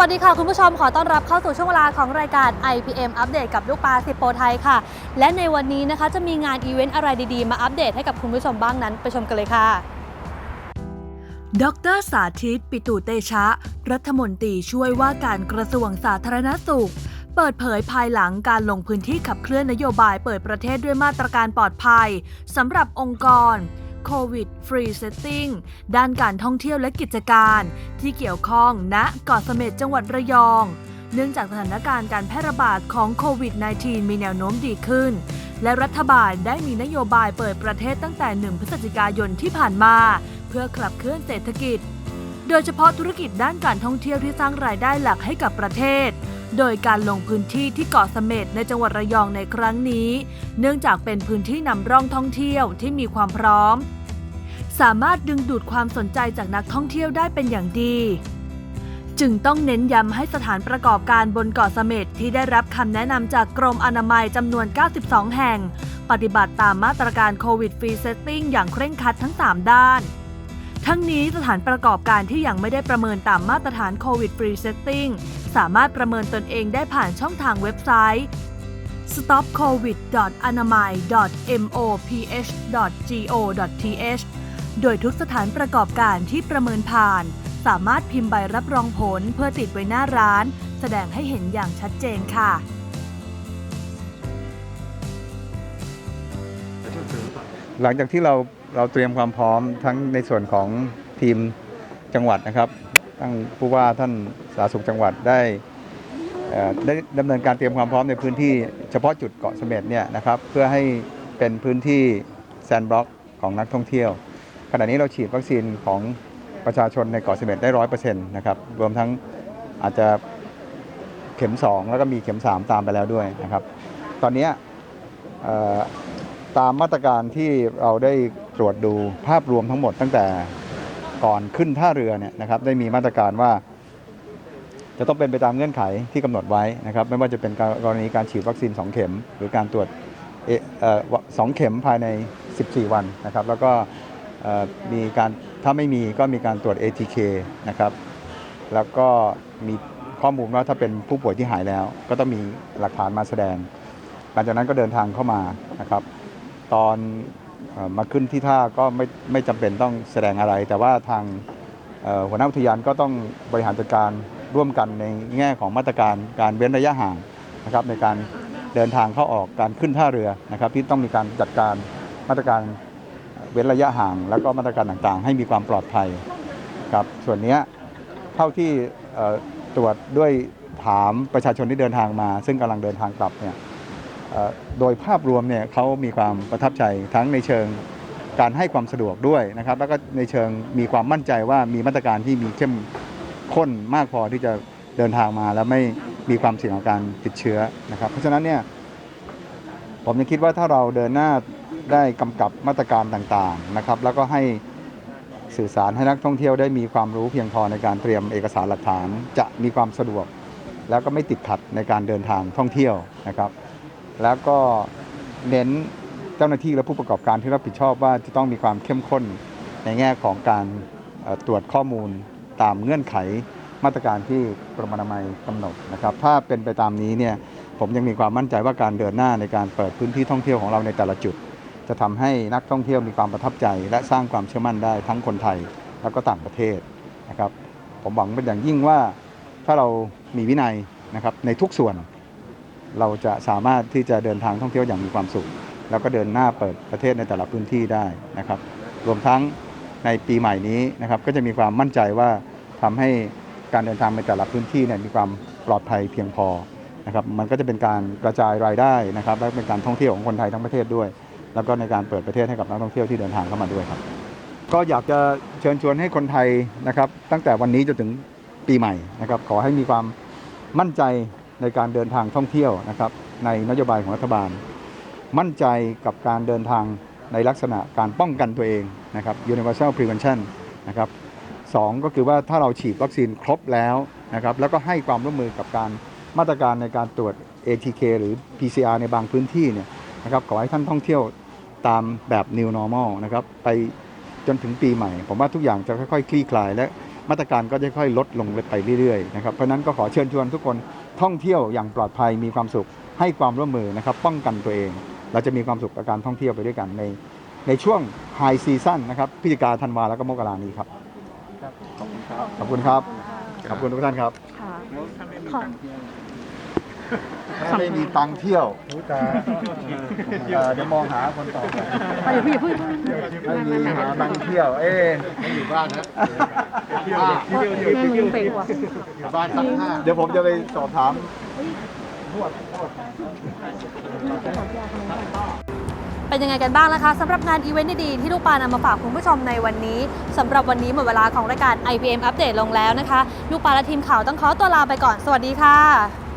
วัสดีค่ะคุณผู้ชมขอต้อนรับเข้าสู่ช่วงเวลาของรายการ IPM อัปเดตกับลูกปลาสิโปไทยค่ะ และในวันนี้นะคะจะมีงานอีเวนต์อะไรดีๆ มาอัปเดตให้กับคุณผู้ชมบ้างนั้น ไปชมกันเลยค่ะ ดรสาธิต ปิตุเตชะ รัฐมนตรีช่วยว่าการกระทรวงสาธารณสุข เปิดเผยภายหลังการลงพื้นที่ขับเคลื่อนนโยบายเปิดประเทศด้วยมาตรการปลอดภัยสำหรับองค์กร โควิดฟรีเซตติ้งด้านการท่องเที่ยวและกิจการ ที่เกี่ยวข้องณเกาะเสม็ดจังหวัดระยอง เนื่องจากสถานการณ์การแพร่ระบาดของโควิด -19 มีแนวโน้มดีขึ้น และรัฐบาลได้มีนโยบายเปิดประเทศตั้งแต่ 1 พฤศจิกายนที่ผ่านมา เพื่อขับเคลื่อนเศรษฐกิจ โดยเฉพาะธุรกิจด้านการท่องเที่ยวที่สร้างรายได้หลักให้กับประเทศ โดยการลงพื้นที่ที่เกาะเสม็ดในจังหวัดระยองในครั้งนี้ เนื่องจากเป็นพื้นที่นำร่องท่องเที่ยวที่มีความพร้อม สามารถดึงดูดความสนใจจากนักท่องเที่ยวได้เป็นอย่างดี จึงต้องเน้นย้ำให้สถานประกอบการบนเกาะเสม็ดที่ได้รับคำแนะนำจากกรมอนามัยจำนวน 92 แห่ง ปฏิบัติตามมาตรการโควิดฟรีเซตติ้งอย่างเคร่งครัดทั้ง 3 ด้าน ทั้งนี้สถานประกอบการที่ยังไม่ได้ประเมินตามมาตรฐานโควิดฟรีเซตติ้งสามารถประเมินตนเองได้ผ่านช่องทางเว็บไซต์ stopcovid.anamai.moph.go.th โดยทุกสถานประกอบการที่ประเมินผ่าน สามารถพิมพ์ใบรับรองผลเพื่อติดไว้หน้าร้าน แสดงให้เห็นอย่างชัดเจนค่ะ หลังจากที่เรา เราเตรียมความพร้อมทั้งในส่วนของทีมจังหวัดนะครับทั้งผู้ว่าท่านสาธารณสุขจังหวัดได้ได้ดำเนินการเตรียมความพร้อมในพื้นที่เฉพาะจุดเกาะเสม็ดเนี่ยนะครับเพื่อให้เป็นพื้นที่แซนด์บล็อกของนักท่องเที่ยว ขณะนี้เราฉีดวัคซีนของประชาชนในเกาะเสม็ดได้ร้อยเปอร์เซ็นต์นะครับรวมทั้งอาจจะเข็ม 2 แล้วก็มีเข็ม 3 ตามไปแล้วด้วยนะครับ ตอนนี้ตามมาตรการที่เราได้ รวจดูภาพรวมทั้งหมดตั้งแต่ก่อนขึ้นท่าเรือเนี่ยนะครับได้มีมาตรการว่า จะต้องเป็นไปตามเงื่อนไขที่กำหนดไว้นะครับ ไม่ว่าจะเป็นกรณีการฉีดวัคซีน 2 เข็ม หรือการตรวจสองเข็มภายใน 14 วันนะครับ แล้วก็มีการถ้าไม่มีก็มีการตรวจ ATK นะครับแล้วก็มีข้อมูลว่าถ้าเป็นผู้ป่วยที่หายแล้ว ก็ต้องมีหลักฐานมาแสดง หลังจากนั้นก็เดินทางเข้ามานะครับ ตอน มาขึ้นที่ท่าก็ไม่ไม่จำเป็นต้องแสดงอะไร แต่ว่าทางหัวหน้าอุทยานก็ต้องบริหารจัดการร่วมกันในแง่ของมาตรการการเว้นระยะห่างนะครับในการเดินทางเข้าออกการขึ้นท่าเรือนะครับที่ต้องมีการจัดการมาตรการเว้นระยะห่าง แล้วก็มาตรการต่างๆ ให้มีความปลอดภัยครับส่วนนี้เท่าที่ตรวจด้วยถามประชาชนที่เดินทางมา ซึ่งกำลังเดินทางกลับเนี่ย โดยภาพรวมเนี่ยเขามีความประทับใจทั้งในเชิงการให้ความสะดวกด้วยนะครับ แล้วก็ในเชิงมีความมั่นใจว่ามีมาตรการที่มีเข้มข้นมากพอที่จะเดินทางมาแล้วไม่มีความเสี่ยงของการติดเชื้อนะครับ เพราะฉะนั้นเนี่ยผมยังคิดว่าถ้าเราเดินหน้าได้กำกับมาตรการต่างๆนะครับ แล้วก็ให้สื่อสารให้นักท่องเที่ยวได้มีความรู้เพียงพอในการเตรียมเอกสารหลักฐาน จะมีความสะดวก แล้วก็ไม่ติดขัดในการเดินทางท่องเที่ยวนะครับ แล้วก็เน้นเจ้าหน้าที่และผู้ประกอบการที่รับผิดชอบว่าจะต้องมีความเข้มข้นในแง่ของการตรวจข้อมูลตามเงื่อนไขมาตรการที่กรมอนามัยกำหนดนะครับ ถ้าเป็นไปตามนี้เนี่ยผมยังมีความมั่นใจว่าการเดินหน้าในการเปิดพื้นที่ท่องเที่ยวของเราในแต่ละจุด จะทำให้นักท่องเที่ยวมีความประทับใจ และสร้างความเชื่อมั่นได้ทั้งคนไทยแล้วก็ต่างประเทศนะครับ ผมหวังเป็นอย่างยิ่งว่าถ้าเรามีวินัยนะครับในทุกส่วน เราจะสามารถที่จะเดินทางท่องเที่ยวอย่างมีความสุข แล้วก็เดินหน้าเปิดประเทศในแต่ละพื้นที่ได้นะครับ รวมทั้งในปีใหม่นี้นะครับก็จะมีความมั่นใจว่าทำให้การเดินทางในแต่ละพื้นที่เนี่ยมีความปลอดภัยเพียงพอนะครับมันก็จะเป็นการกระจายรายได้นะครับและเป็นการท่องเที่ยวของคนไทยทั้งประเทศด้วย แล้วก็ในการเปิดประเทศให้กับนักท่องเที่ยวที่เดินทางเข้ามาด้วยครับ ก็อยากจะเชิญชวนให้คนไทยนะครับ ตั้งแต่วันนี้จนถึงปีใหม่นะครับขอให้มีความมั่นใจ ในการเดินทางท่องเที่ยวนะครับในนโยบายของรัฐบาล มั่นใจกับการเดินทางในลักษณะการป้องกันตัวเองนะครับ universal prevention นะครับสองก็คือว่าถ้าเราฉีดวัคซีนครบแล้วนะครับแล้วก็ให้ความร่วมมือกับการมาตรการในการตรวจ ATK หรือ PCR ในบางพื้นที่เนี่ยนะครับขอให้ท่านท่องเที่ยวตามแบบ new normal นะครับไปจนถึงปีใหม่ ผมว่าทุกอย่างจะค่อยๆ คลี่คลายและ มาตรการก็จะค่อยลดลงไปเรื่อยๆนะครับเพราะฉะนั้นก็ขอเชิญชวนทุกคนท่องเที่ยวอย่างปลอดภัยมีความสุขให้ความร่วมมือนะครับป้องกันตัวเอง เราจะมีความสุขกับการท่องเที่ยวไปด้วยกันในในช่วงไฮซีซั่นนะครับพฤศจิกาธันวาแล้วก็มกรานี้ครับขอบคุณครับขอบคุณทุกท่านครับ ค่ะ ถ้าไม่มีตังค์เที่ยวเอ่อเดี๋ยวมองหาคนต่อไปเดี๋ยวพี่อย่าเพิ่งไม่มีหาตังค์เที่ยว เอ๊ะอยู่บ้านนะแม่มึงเป็นว่ะอยู่บ้านตักผ้าเดี๋ยวผมจะไปสอบถามเป็นยังไงกันบ้างนะคะสำหรับงานอีเวนต์ดีๆที่ลูกปานำมาฝากคุณผู้ชมในวันนี้สำหรับวันนี้หมดเวลาของรายการ IPM อัปเดตลงแล้วนะคะ ลูกปาและทีมข่าวต้องขอตัวลาไปก่อนสวัสดีค่ะ